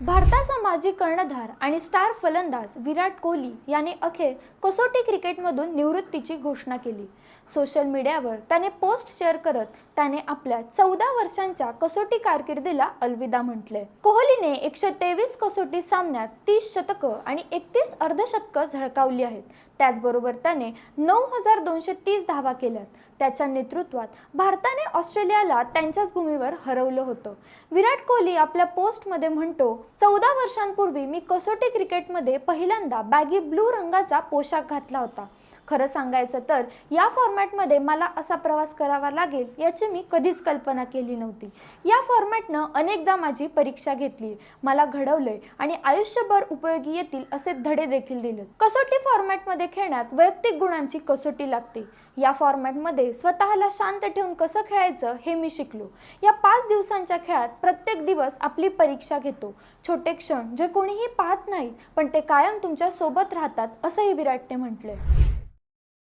भारताचा माजी कर्णधार आणि स्टार फलंदाज विराट कोहली याने अखेर कसोटी क्रिकेटमधून निवृत्तीची घोषणा केली. सोशल मीडियावर त्याने पोस्ट शेअर करत त्याने आपल्या चौदा वर्षांच्या कसोटी कारकिर्दीला अलविदा म्हटलंय कोहलीने एकशे तेवीस कसोटी सामन्यात तीस शतकं आणि एकतीस अर्धशतकं झळकावली आहेत. त्याचबरोबर त्याने नऊ हजार दोनशे तीस धावा केल्यात. त्याच्या नेतृत्वात भारताने ऑस्ट्रेलियाला त्यांच्याच भूमीवर हरवलं होतं. विराट कोहली आपल्या पोस्टमध्ये म्हणतो चौदा वर्ष वर्षांपूर्वी मी कसोटी क्रिकेटमध्ये पहिल्यांदा बॅगी ब्लू रंगाचा पोशाख घातला होता. खरं सांगायचं तर या फॉर्मॅटमध्ये मला असा प्रवास करावा लागेल याची मी कधीच कल्पना केली नव्हती. या फॉर्मॅटनं अनेकदा माझी परीक्षा घेतली मला घडवलंय आणि आयुष्यभर उपयोगी येतील असे धडे देखील दिले कसोटी फॉर्मॅटमध्ये खेळण्यात वैयक्तिक गुणांची कसोटी लागते. या फॉर्मॅटमध्ये स्वतःला शांत ठेवून कसं खेळायचं हे मी शिकलो. या पाच दिवसांच्या खेळात प्रत्येक दिवस आपली परीक्षा घेतो. छोटे क्षण जे कोणीही पाहत नाहीत पण ते कायम तुमच्यासोबत राहतात असंही विराटने म्हटलंय.